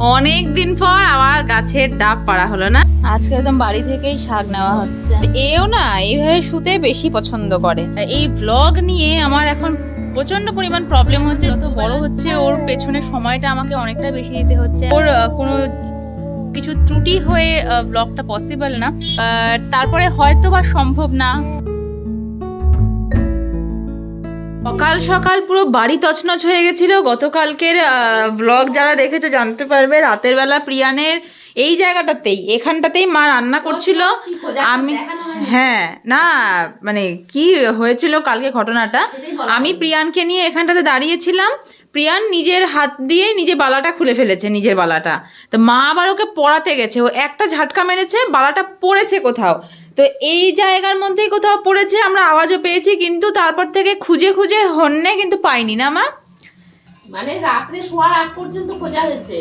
অনেক দিন পর আবার গাছের ডাব পাড়া হলো না? আজকে একদম বাড়ি থেকেই শাক নেওয়া হচ্ছে। এও না এইভাবে শুতে বেশি পছন্দ করে। এই ব্লগ নিয়ে আমার এখন প্রচণ্ড পরিমাণ প্রবলেম হচ্ছে। যত বড় হচ্ছে, ওর পেছনে সময়টা আমাকে অনেকটা বেশি দিতে হচ্ছে। ওর কোনো কিছু ত্রুটি হয়ে ব্লগটা পসিবল না। তারপরে হয়তো বা সম্ভব না। সকাল সকাল পুরো বাড়ি তছনছ হয়ে গেছিল। গতকালকের ব্লগ যারা দেখেছ জানতে পারবে রাতের বেলা প্রিয়ানের এই জায়গাটাতেই এখানটাতেই মা রান্না করছিল। আমি হ্যাঁ না মানে কি হয়েছিল কালকে ঘটনাটা? আমি প্রিয়ানকে নিয়ে এখানটাতে দাঁড়িয়েছিলাম। প্রিয়ান নিজের হাত দিয়ে নিজে বালাটা খুলে ফেলেছে নিজের বালাটা। তো মা আবার ওকে পড়াতে গেছে। ও একটা ঝাটকা মেরেছে বালাটা পড়েছে কোথাও। তো এই জায়গার মধ্যেই কোথাও পড়েছে আমরা আওয়াজও পেয়েছি কিন্তু তারপর থেকে খুঁজে খুঁজে হন্যে কিন্তু পাইনি না মা? মানে রাত্রে শোয়ার আগ পর্যন্ত খোঁজা হয়েছে।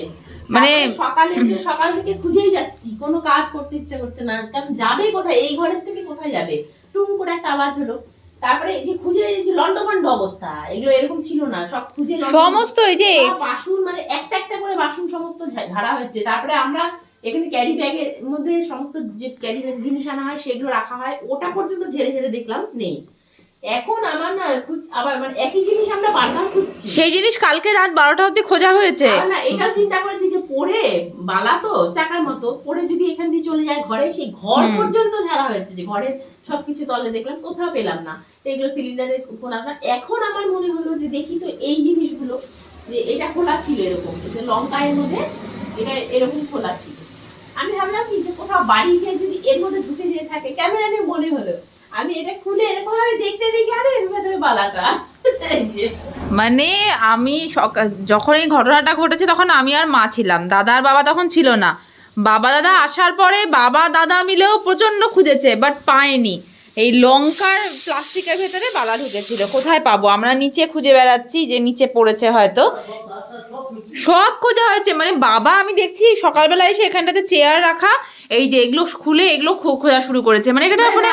মানে- সকালে সকাল থেকে খুঁজেই যাচ্ছি কোনো কাজ করতে ইচ্ছে করছে না কারণ যাবে কোথায় এই ঘরের থেকে কোথায় যাবে? টুম করে একটা আওয়াজ হলো তারপরে এই যে খুঁজে লন্ডভন্ড অবস্থা এগুলো এরকম ছিল না সব খুঁজে সমস্ত এই যে বাসন মানে একটা একটা করে বাসন সমস্ত ঝাড়া হয়েছে তারপরে আমরা এখানে ক্যারি ব্যাগের মধ্যে সমস্ত যে ক্যারি ব্যাগ জিনিস আনা হয় সেগুলো রাখা হয়। ওটা পর্যন্ত ঝেড়ে ঝেড়ে দেখলাম নেই। এখন আমার না আবার মানে একই জিনিস আমরা বারবার খুঁজছি। সেই জিনিস কালকে রাত বারোটা অবধি খোঁজা হয়েছে। না এটাও চিন্তা করেছি যে পড়ে বালা তো চাকার মতো পড়ে যদি এখান দিয়ে চলে যায় ঘরে সেই ঘর পর্যন্ত ঝাড়া হয়েছে যে ঘরের সবকিছু তলে দেখলাম কোথাও পেলাম না। এগুলো সিলিন্ডারের খোলা না এখন আমার মনে হলো যে দেখি তো এই জিনিসগুলো যে এটা খোলা ছিল এরকম যে লঙ্কা এর মধ্যে এটা এরকম খোলা ছিল। আমি ভাবলাম কি যে কোথাও বাড়ি গিয়ে যদি এর মধ্যে ঢুকে যেয়ে থাকে কেমন জানি মনে হলো। আমি এটা খুলে এরকম ভাবে দেখতে দেখি, আরে, এর ভেতরে বালাটা। মানে আমি যখন এই ঘটনাটা ঘটেছে, তখন আমি আর মা ছিলাম। দাদা আর বাবা তখন ছিল না। বাবা দাদা আসার পরে বাবা দাদা মিলেও প্রচণ্ড খুঁজেছে বাট পায়নি। এই লঙ্কার প্লাস্টিকের ভেতরে বালা ঢুকেছিল। কোথায় পাবো? আমরা নিচে খুঁজে বেড়াচ্ছি, যে নিচে পড়েছে হয়তো। সব খোঁজা হয়েছে। মানে বাবা আমি দেখছি সকালবেলা এসে এখানটাতে চেয়ার রাখা এই যে এগুলো খুলে এগুলো খো- খোঁজা শুরু করেছে। মানে এটা মানে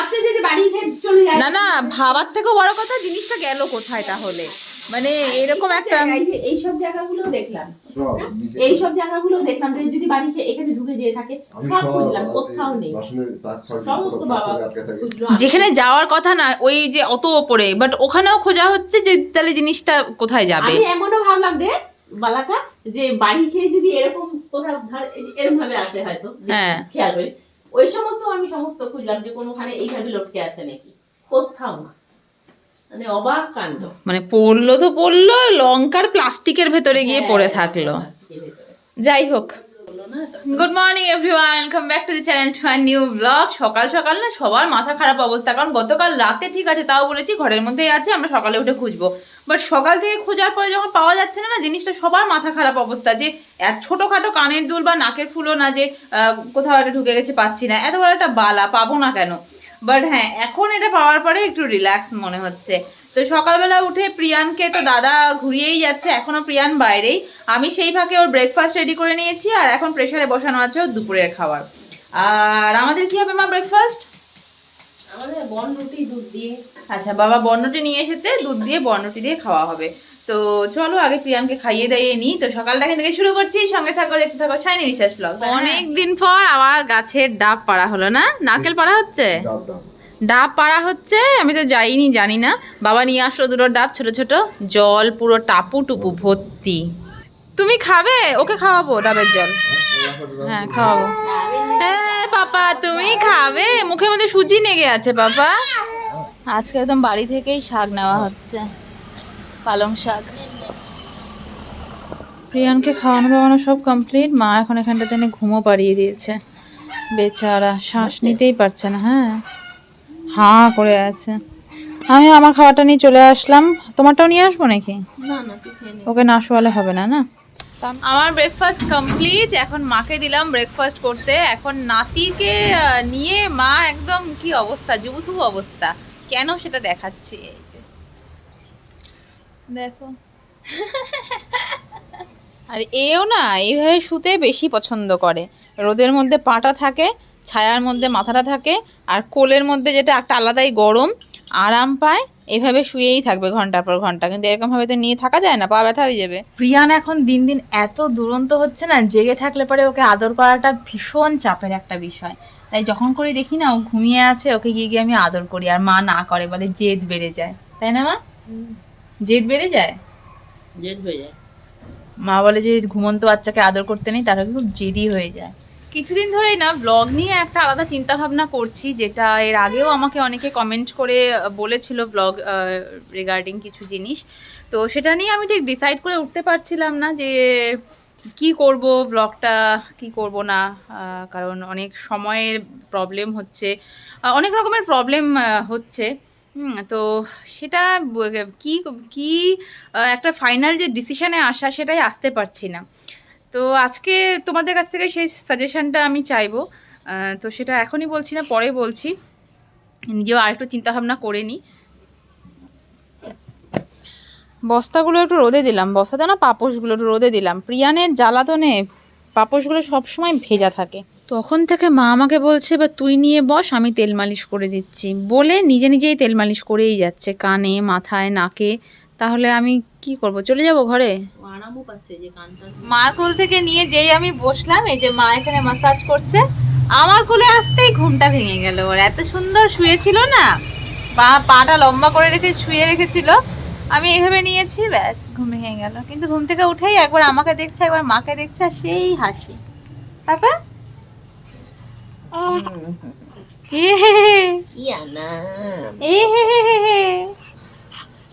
যায় না না ভাবার থেকেও বড় কথা জিনিসটা গেল কোথায় তাহলে? মানে এরকম একটা এই সব জায়গাগুলো দেখলাম। এই সব জায়গাগুলো দেখলাম যে যদি বাড়ি এখানে ঢুকে যেয়ে থাকে সব সব খুঁজলাম কোথাও নেই। বাসনের তাক ফাক সমস্ত বাবা আটকে থাকে। খুঁজলো। যেখানে যাওয়ার কথা না ওই যে অত ওপরে বাট ওখানেও খোঁজা হচ্ছে যে তাহলে জিনিসটা কোথায় যাবে? আমি এমনও ভাবলাম দে বালাটা যে বাড়ি খেয়ে যদি এরকম কোথাও ধর এরকম ভাবে আসে হয়তো হ্যাঁ। খেয়াল করে ওই সমস্ত আমি সমস্ত খুঁজলাম যে কোনোখানে এইভাবে লটকে আছে নাকি। কোথাও না। মানে অবাক কাণ্ড। মানে পড়ল তো পড়ল লঙ্কার প্লাস্টিকের ভেতরে গিয়ে পড়ে থাকল। যাই হোক। Good morning everyone welcome back to the channel to new blog সকাল সকাল না সবার মাথা খারাপ অবস্থা। কারণ গতকাল রাতে ঠিক আছে, তাও বলেছি ঘরের মধ্যেই আছে, আমরা সকালে উঠে খুঁজবো। বাট সকাল থেকে খোঁজার পরে যখন পাওয়া যাচ্ছে না না, জিনিসটা সবার মাথা খারাপ অবস্থা যে এক ছোটোখাটো কানের দুল বা নাকের ফুলও না যে কোথাও একটা ঢুকে গেছে, পাচ্ছি না। এত বড় একটা বালা, পাবো না কেন? বাট হ্যাঁ এখন এটা পাওয়ার পরে একটু রিল্যাক্স মনে হচ্ছে। তো সকালবেলা উঠে প্রিয়ানকে তো দাদা ঘুরিয়েই যাচ্ছে এখনও প্রিয়ান বাইরেই। আমি সেই ফাঁকে ওর ব্রেকফাস্ট রেডি করে নিয়েছি আর এখন প্রেশারে বসানো আছে ওর দুপুরের খাবার। আর আমাদের কি হবে মা ব্রেকফাস্ট আমাদের বন রুটি দুধ দিয়ে। আচ্ছা বাবা বর্ণটি নিয়ে এসেছে দুধ দিয়ে বর্ণটি দিয়ে খাওয়া হবে। তো চলো আগে প্রিয়ানকে খাইয়ে দাইয়ে নিই তো সকালটা এখান থেকে শুরু করছি। সঙ্গে থাকো দেখতে থাকো শাইনি বিশ্বাস ব্লগ। অনেক দিন পর আবার গাছের ডাব পাড়া হলো না? নারকেল পাড়া হচ্ছে? ডাব ডাব। ডাব পাড়া হচ্ছে? আমি তো যাইনি জানি না। বাবা নিয়ে আসলো দুটো ডাব ছোট ছোট। জল পুরো টাপু টুপু ভর্তি। তুমি খাবে? ওকে খাওয়াবো ডাবের জল। হ্যাঁ খাওয়াবো। হ্যাঁ পাপা তুমি খাবে? মুখের মধ্যে সুজি নেগে আছে পাপা। আজকে একদম বাড়ি থেকেই শাক নেওয়া হচ্ছে। পালং শাক। প্রিয়ানকে খাওয়ানো দাওয়ানো সব কমপ্লিট মা এখন এখানটাতে এনে ঘুমো পাড়িয়ে দিয়েছে। বেচারা শ্বাস নিতেই পারছে না হ্যাঁ। হাঁ করে আছে। আমি আমার খাওয়াটা নিয়ে চলে আসলাম। তোমারটাও নিয়ে আসব নাকি। ওকে না শোয়ালে হবে না না? আমার ব্রেকফাস্ট কমপ্লিট এখন মাকে দিলাম ব্রেকফাস্ট করতে। এখন নাতিকে নিয়ে মা একদম কি অবস্থা? জুবুথুবু অবস্থা। কেন সেটা দেখাচ্ছি? এই যে। দেখো। আর এও না এইভাবে শুতে বেশি পছন্দ করে। রোদের মধ্যে পাটা থাকে ছায়ার মধ্যে মাথাটা থাকে আর কোলের মধ্যে যেটা একটা আলাদাই গরম আরাম পায় এভাবে শুয়েই থাকবে ঘণ্টার পর ঘণ্টা। কিন্তু এরকম ভাবে তো নিয়ে থাকা যায় না পা ব্যথা হয়ে যাবে। প্রিয়ান এখন দিন দিন এত দুরন্ত হচ্ছে না জেগে থাকলে পরে ওকে আদর করাটা ভীষণ চাপের একটা বিষয়। তাই যখন করে দেখি না ও ঘুমিয়ে আছে ওকে গিয়ে গিয়ে আমি আদর করি আর মা না করে বলে জেদ বেড়ে যায়। তাই না মা? জেদ বেড়ে যায়? জেদ হয়ে যায়। মা বলে যে ঘুমন্ত বাচ্চাকে আদর করতে নেই তারা খুব জেদি হয়ে যায়। কিছুদিন ধরেই না ব্লগ নিয়ে একটা আলাদা চিন্তা ভাবনা করছি যেটা এর আগেও আমাকে অনেকে কমেন্ট করে বলেছিল ব্লগ রিগার্ডিং কিছু জিনিস। তো সেটা নিয়ে আমি ঠিক ডিসাইড করে উঠতে পারছিলাম না যে কি করব ব্লগটা কি করব না কারণ অনেক সময়ের প্রবলেম হচ্ছে অনেক রকমের প্রবলেম হচ্ছে। তো সেটা কি কি একটা ফাইনাল যে ডিসিশনে আসা সেটাই আসতে পারছি না। তো আজকে তোমাদের কাছ থেকে সেই সাজেশনটা আমি চাইব। তো সেটা এখনই বলছি না, পরে বলছি। নিজেও আরেকটু চিন্তাভাবনা করে নিই বস্তাগুলো একটু রোদে দিলাম। বস্তাটা না পাপোশগুলো একটু রোদে দিলাম। প্রিয়ানের জ্বালাতনে পাপোশগুলো সবসময় ভেজা থাকে। তখন থেকে মা আমাকে বলছে বা তুই নিয়ে বস আমি তেল মালিশ করে দিচ্ছি। বলে নিজে নিজেই তেল মালিশ করেই যাচ্ছে কানে মাথায় নাকে। তাহলে আমি কি করব? চলে যাব ঘরে? আরামও পাচ্ছে যে কানটা মার কোল থেকে নিয়ে যেই আমি বসলাম এই যে মা এখানে মাসাজ করছে আমার কোলে আসতেই ঘুমটা ভেঙে গেল। ওর এত সুন্দর শুয়েছিল না পা পাটা লম্বা করে রেখে শুয়ে রেখেছিল আমি এইভাবে নিয়েছি ব্যাস ঘুম ভেঙে গেল। কিন্তু ঘুম থেকে উঠেই একবার আমাকে দেখছে একবার মাকে দেখছে আর সেই হাসি।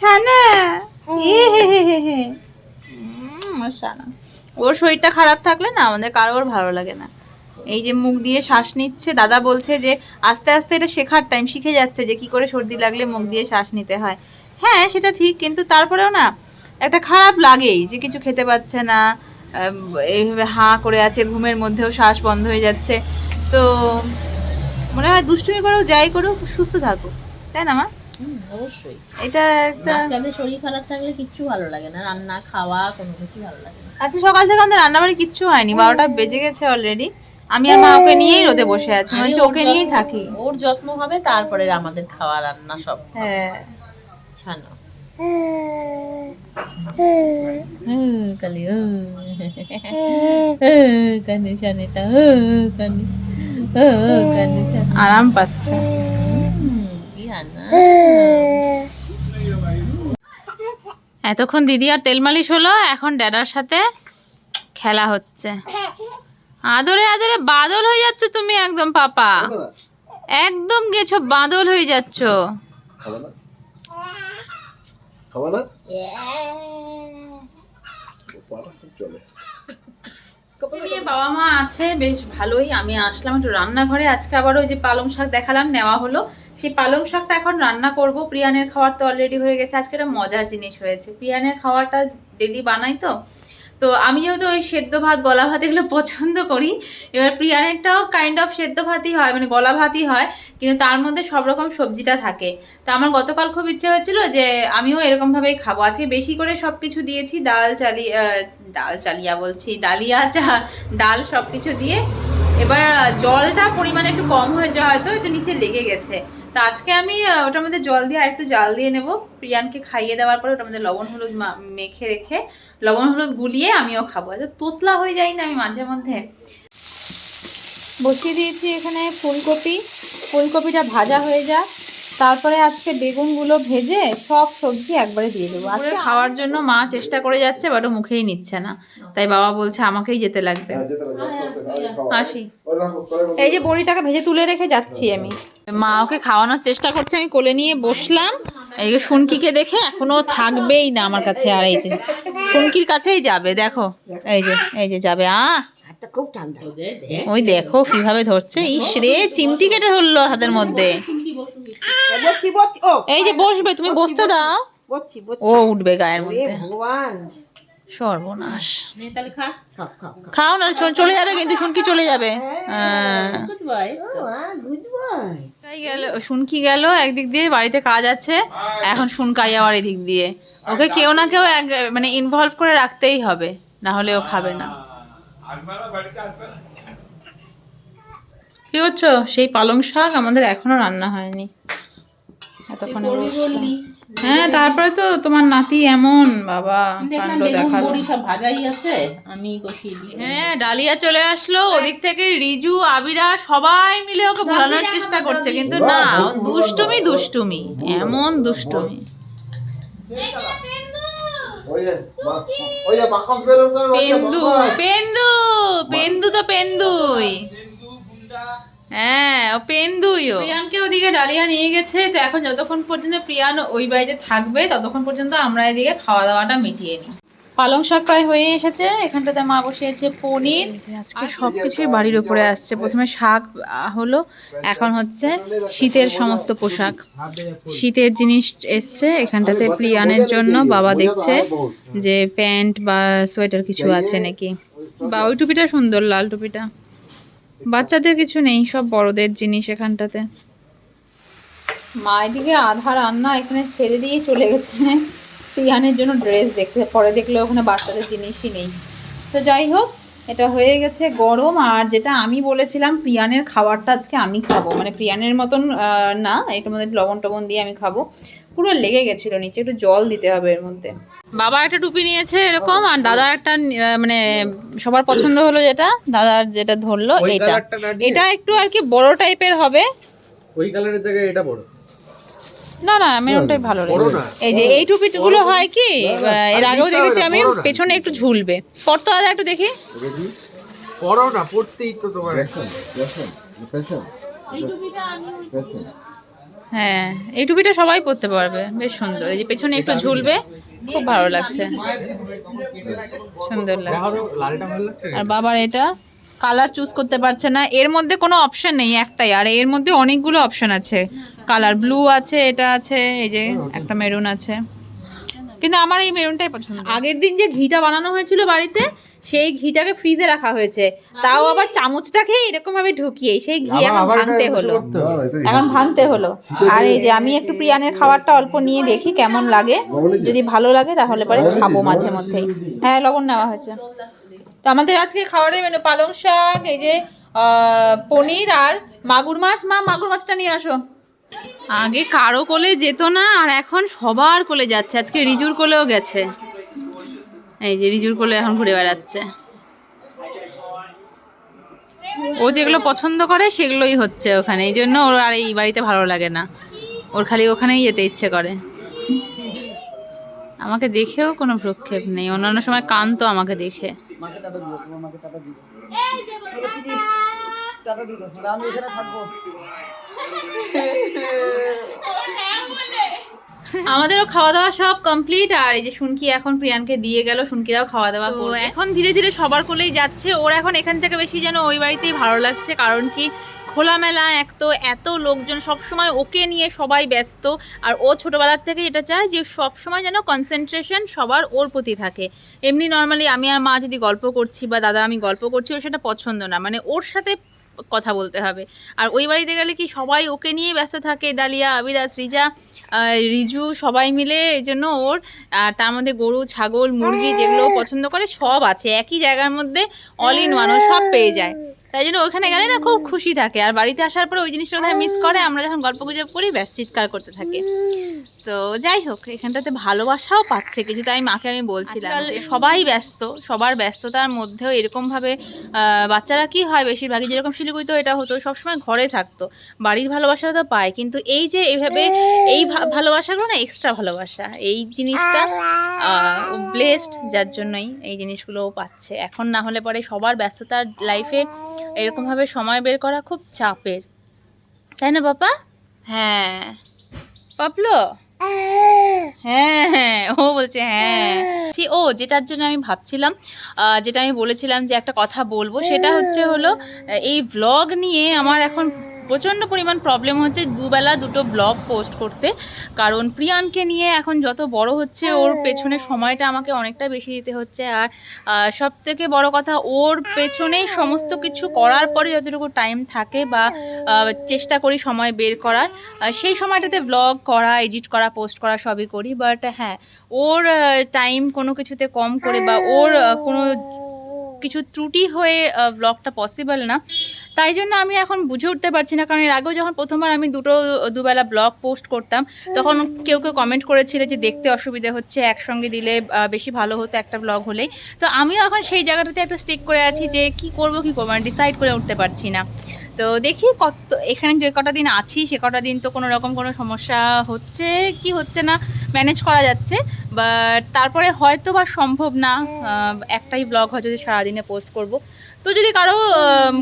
ছানা। ওর শরীরটা খারাপ থাকলে না আমাদের কারোর ভালো লাগে না। এই যে মুখ দিয়ে শ্বাস নিচ্ছে দাদা বলছে যে আস্তে আস্তে এটা শেখার টাইম শিখে যাচ্ছে যে কি করে সর্দি লাগলে মুখ দিয়ে শ্বাস নিতে হয়। হ্যাঁ সেটা ঠিক কিন্তু তারপরেও না একটা খারাপ লাগেই যে কিছু খেতে পাচ্ছে না এইভাবে হাঁ করে আছে ঘুমের মধ্যেও শ্বাস বন্ধ হয়ে যাচ্ছে। তো মনে হয় দুষ্টুমি করেও যাই করুক সুস্থ থাকুক। তাই না মা? অবশ্যই। এটা একটা বাচ্চাদের শরীর খারাপ থাকলে কিচ্ছু ভালো লাগে না রান্না খাওয়া কোনো কিছু ভালো লাগে না। আজকে সকাল থেকে আমাদের রান্নাবাড়ি কিচ্ছু হয়নি বারোটা বেজে গেছে অলরেডি আমি আর মা ওকে নিয়েই রোদে বসে আছি মানে ওকে নিয়েই থাকি। ওর যত্ন হবে তারপরে আমাদের খাওয়া রান্না সব হ্যাঁ। ছানা কালি কানে ছানেটা কানে কানে আরাম পাচ্ছে। এতক্ষণ দিদি আর তেল মালিশ হলো এখন ড্যাডার সাথে খেলা হচ্ছে। আদরে আদরে বাদল হয়ে যাচ্ছ তুমি একদম পাপা। একদম। গেছো বাদল হয়ে যাচ্ছ। খাবে না? চলে। বাবা মা আছে বেশ ভালোই আমি আসলাম একটু রান্নাঘরে। আজকে আবার ওই যে পালং শাক দেখালাম নেওয়া হলো। সেই পালং শাকটা এখন রান্না করব। প্রিয়ানের খাওয়ার তো অলরেডি হয়ে গেছে। আজকে একটা মজার জিনিস হয়েছে। প্রিয়ানের খাওয়াটা ডেলি বানাই তো তো আমি যেহেতু ওই সেদ্ধ ভাত, গলা ভাত এগুলো পছন্দ করি, এবার প্রিয়ানেরটাও কাইন্ড অফ সেদ্ধ ভাতই হয় মানে গলা ভাতই হয়, কিন্তু তার মধ্যে সব রকম সবজিটা থাকে। তো আমার গতকাল খুব ইচ্ছে হয়েছিল যে আমিও এরকমভাবেই খাব। আজকে বেশি করে সব কিছু দিয়েছি, ডাল চালি ডাল চালিয়া বলছি, ডালিয়া চা, ডাল সব কিছু দিয়ে। এবার জলটা পরিমাণে একটু কম হয়েছে হয়তো, একটু নিচে লেগে গেছে। তো আজকে আমি ওটার মধ্যে জল দিয়ে আরেকটু জাল দিয়ে নেব। প্রিয়ানকে খাইয়ে দেওয়ার পরে ওটার মধ্যে লবণ হলুদ মেখে রেখে লবণ হলুদ গুলিয়ে আমিও খাব। এত তোতলা হয়ে যাই না আমি মাঝে মধ্যে। বসিয়ে দিয়েছি এখানে ফুলকপি। ফুলকপিটা ভাজা হয়ে যাক। তারপরে আজকে বেগুনগুলো ভেজে সব সবজি একবারে দিয়ে দেবো। আজকে খাওয়ার জন্য মা চেষ্টা করে যাচ্ছে বাট ও মুখেই নিচ্ছে না। তাই বাবা বলছে আমাকেই যেতে লাগবে। হ্যাঁ যেতে হবে খাওয়া আসি এই যে বড়িটাকে ভেজে তুলে রেখে যাচ্ছি আমি। মা ওকে খাওয়ানোর চেষ্টা করছে আমি কোলে নিয়ে বসলাম। এই যে শুনকিকে দেখে এখনও থাকবেই না আমার কাছে আর এই যে। শুনকির কাছেই যাবে দেখো। এই যে এই যে যাবে। আ ওদের দেখ ওই দেখো কীভাবে ধরছে। ইস রে চিমটি কেটে ধরলো হাতের মধ্যে। এই যে বসবে তুমি বসতে দাও। ও উঠবে গায়ের মধ্যে। সর্বনাশ। নে তাহলে খা। খাও না চলে যাবে কিন্তু শুনকি চলে যাবে। হ্যাঁ। গুড বয় তাই গেল শুনকি গেল একদিক দিয়ে বাড়িতে কাজ আছে। এখন শুনকাই আবার এদিক দিয়ে। ওকে কেউ না কেউ এক মানে ইনভলভ করে রাখতেই হবে না হলে ও খাবে না। কি করছ? সেই পালং শাক আমাদের এখনও রান্না হয়নি। এতক্ষণে হ্যাঁ তারপরে তো তোমার নাতি এমন বাবা দেখলাম কাণ্ড দেখাল। সব ভাজাই আছে আমি কষিয়ে দিই হ্যাঁ ডালিয়া চলে আসলো ওদিক থেকে রিজু আবিরা সবাই মিলে ওকে ভোলানোর চেষ্টা করছে কিন্তু না ও দুষ্টুমি দুষ্টুমি এমন দুষ্টুমি। পেন্দু পেন্দু পেন্দু তো পেন্দুই। হ্যাঁ ও পেন্দুই ও। প্রিয়ানকে ওদিকে ডালিয়া নিয়ে গেছে তো এখন যতক্ষণ পর্যন্ত প্রিয়ান ওই বাড়িতে থাকবে ততক্ষণ পর্যন্ত আমরা এদিকে খাওয়া দাওয়াটা মিটিয়ে নিই। পালং শাক প্রায় হয়ে এসেছে। এখানটাতে মা বসিয়েছে পনির। আজকে সব কিছুই বাড়ির উপরে আসছে। প্রথমে শাক হলো এখন হচ্ছে শীতের সমস্ত পোশাক। শীতের জিনিস এসছে। এখানটাতে প্রিয়ানের জন্য বাবা দেখছে যে প্যান্ট বা সোয়েটার কিছু আছে নাকি। বা ওই টুপিটা সুন্দর লাল টুপিটা। বাচ্চাদের কিছু নেই সব বড়দের জিনিস এখানটাতে। মা এদিকে আধা রান্না এখানে ছেড়ে দিয়ে চলে গেছে। প্রিয়ানের জন্য ড্রেস দেখতে পরে দেখলে ওখানে বাচ্চাদের জিনিসই নেই। তো যাই হোক এটা হয়ে গেছে গরম আর যেটা আমি বলেছিলাম প্রিয়ানের খাবারটা আজকে আমি খাব। মানে প্রিয়ানের মতন আহ, না এটার মধ্যে একটু লবণ টবণ দিয়ে আমি খাব। পুরো লেগে গেছিল নিচে একটু জল দিতে হবে এর মধ্যে। বাবা একটা টুপি নিয়েছে এরকম আর দাদা একটা মানে সবার পছন্দ হলো যেটা দাদার যেটা ধরলো এটা এটা একটু আর কি বড় টাইপের হবে। ওই কালারের জায়গায় এটা বড়। না না আমি ওটাই ভালো লাগে এই যে এই টুপিগুলো হয় কি এর আগেও দেখেছি আমি পেছনে একটু ঝুলবে। পরতো দাদা একটু দেখি। বড় না পড়তেই তো তোমার। হ্যাঁ এই টুপিটা সবাই পরতে পারবে। বেশ সুন্দর। এই যে পেছনে একটু ঝুলবে খুব ভালো লাগছে। সুন্দর লাগছে। আর বাবার এটা কালার চুজ করতে পারছে না। এর মধ্যে কোনো অপশন নেই একটাই আর এর মধ্যে অনেকগুলো অপশন আছে। কালার ব্লু আছে এটা আছে এই যে একটা মেরুন আছে। কিন্তু আমার এই মেরুনটাই পছন্দ। আগের দিন যে ঘিটা বানানো হয়েছিল বাড়িতে সেই ঘিটাকে ফ্রিজে রাখা হয়েছে। তাও আবার চামচটাকে এরকম ভাবে ঢুকিয়ে সেই ঘি এখন ভাঙতে হলো। এখন ভাঙতে হলো। আর এই যে আমি একটু প্রিয়ানের খাবারটা অল্প নিয়ে দেখি কেমন লাগে। যদি ভালো লাগে তাহলে পরে খাব মাঝে মধ্যেই। হ্যাঁ লবণ নেওয়া হয়েছে। তো আমাদের আজকে খাবারের মেনু পালং শাক, এই যে পনির আর মাগুর মাছ। মা, মাগুর মাছটা নিয়ে আসো। আগে কারও কোলে যেত না, আর এখন সবার কোলে যাচ্ছে। আজকে রিজুর কোলেও গেছে। এই যে, রিজুর কোলে এখন ঘুরে বেড়াচ্ছে। ও যেগুলো পছন্দ করে, সেগুলোই হচ্ছে ওখানে। এই জন্য ওর আর এই বাড়িতে ভালো লাগে না। ওর খালি ওখানেই যেতে ইচ্ছে করে। আমাকে দেখেও কোনো ভ্রক্ষেপ নেই। অন্যান্য সময় কানতো আমাকে দেখে। আমাদেরও খাওয়া দাওয়া সব কমপ্লিট। আর এই যে শুনকি এখন প্রিয়ানকে দিয়ে গেল শুনকিরাও খাওয়া দাওয়া করবে। এখন ধীরে ধীরে সবার কোলেই যাচ্ছে। ওর এখন এখান থেকে বেশি যেন ওই বাড়িতেই ভালো লাগছে। কারণ কি খোলামেলা, এক তো এত লোকজন সব সময় ওকে নিয়ে সবাই ব্যস্ত, আর ও ছোটোবেলার থেকে এটা চায় যে সব সময় যেন কনসেন্ট্রেশন সবার ওর প্রতি থাকে। এমনি নর্মালি আমি আর মা যদি গল্প করছি বা দাদা আমি গল্প করছি, ওর সেটা পছন্দ না মানে ওর সাথে কথা বলতে হবে। আর ওই বাড়িতে গেলে কি সবাই ওকে নিয়ে ব্যস্ত থাকে? ডালিয়া, আবিরা, সৃজা রিজু সবাই মিলে এই জন্য ওর তার মধ্যে গরু, ছাগল, মুরগি যেগুলো পছন্দ করে সব আছে। একই জায়গার মধ্যে অল ইন ওয়ান ও সব পেয়ে যায়। তাই জন্য ওখানে গেলে না খুব খুশি থাকে। আর বাড়িতে আসার পরে ওই জিনিসটা কোথায় মিস করে আমরা যখন গল্প গুজব করি ব্যাস চিৎকার করতে থাকে। তো যাই হোক এখানটাতে ভালোবাসাও পাচ্ছে। কিছু তাই মাকে আমি বলছিলাম সবাই ব্যস্ত সবার ব্যস্ততার মধ্যেও এরকমভাবে বাচ্চারা কি হয়? বেশিরভাগই যেরকম শিলিগুড়িতেও এটা হতো সবসময় ঘরে থাকতো। বাড়ির ভালোবাসাটা তো পায় কিন্তু এই যে এইভাবে এই ভালোবাসাগুলো না এক্সট্রা ভালোবাসা। এই জিনিসটা ব্লেসড যার জন্যই এই জিনিসগুলোও পাচ্ছে। এখন না হলে পরে সবার ব্যস্ততার লাইফে এরকমভাবে সময় বের করা খুব চাপের। তাই না বাবা হ্যাঁ। পাপলো? হ্যাঁ হ্যাঁ ও বলছে হ্যাঁ। সে ও যেটার জন্য আমি ভাবছিলাম যেটা আমি বলেছিলাম যে একটা কথা বলব সেটা হচ্ছে হলো এই ব্লগ নিয়ে আমার এখন প্রচণ্ড পরিমাণ প্রবলেম হচ্ছে। দুবেলা দুটো ব্লগ পোস্ট করতে। কারণ প্রিয়ানকে নিয়ে এখন যত বড় হচ্ছে ওর পেছনে সময়টা আমাকে অনেকটা বেশি দিতে হচ্ছে। আর সব থেকে বড় কথা ওর পেছনে সমস্ত কিছু করার পরে যতটুকু টাইম থাকে বা চেষ্টা করি সময় বের করার সেই সময়টাতে ব্লগ করা এডিট করা পোস্ট করা সবই করি। বাট হ্যাঁ ওর টাইম কোনো কিছুতে কম করে বা ওর কোনো কিছু ত্রুটি হয়ে ব্লগটা পসিবল না। তাই জন্য আমি এখন বুঝে উঠতে পারছি না, কারণ এর আগেও যখন প্রথমবার আমি দুটো, দুবেলা ব্লগ পোস্ট করতাম, তখন কেউ কেউ কমেন্ট করেছিল যে দেখতে অসুবিধে হচ্ছে, একসঙ্গে দিলে বেশি ভালো হতো একটা ব্লগ হলেই। তো আমিও এখন সেই জায়গাটাতে একটা স্টিক করে আছি যে কি করব, কি করব মানে ডিসাইড করে উঠতে পারছি না। তো দেখি কত, এখানে যে কটা দিন আছি, সে কটা দিন তো কোনো রকম কোনো সমস্যা হচ্ছে, কি হচ্ছে না ম্যানেজ করা যাচ্ছে। বাট তারপরে হয়তো বা সম্ভব না একটাই ব্লগ হয় যদি সারাদিনে পোস্ট করব। তো যদি কারও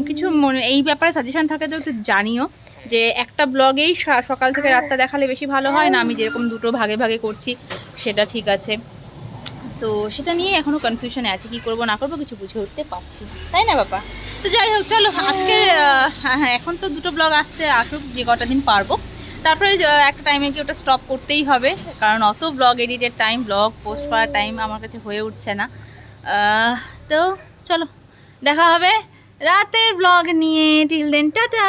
কিছু মনে, এই ব্যাপারে সাজেশন থাকে তো জানিও যে একটা ব্লগেই সকাল থেকে রাতটা দেখালে বেশি ভালো হয় না? আমি যেরকম দুটো ভাগে ভাগে করছি, সেটা ঠিক আছে। তো সেটা নিয়ে এখনও কনফিউশনে আছে, কি করব না করব কিছু বুঝে উঠতে পারছি তাই না, বাবা? তো যাই হোক, চলো আজকে হ্যাঁ হ্যাঁ এখন তো দুটো ব্লগ আসছে, আসুক, যে কটা দিন পারব। তারপরে একটা টাইমে কি ওটা স্টপ করতেই হবে, কারণ অত ব্লগ এডিটের টাইম ব্লগ পোস্ট করার টাইম আমার কাছে হয়ে উঠছে না। তো চলো। দেখা হবে রাতের ব্লগ নিয়ে। Till then tata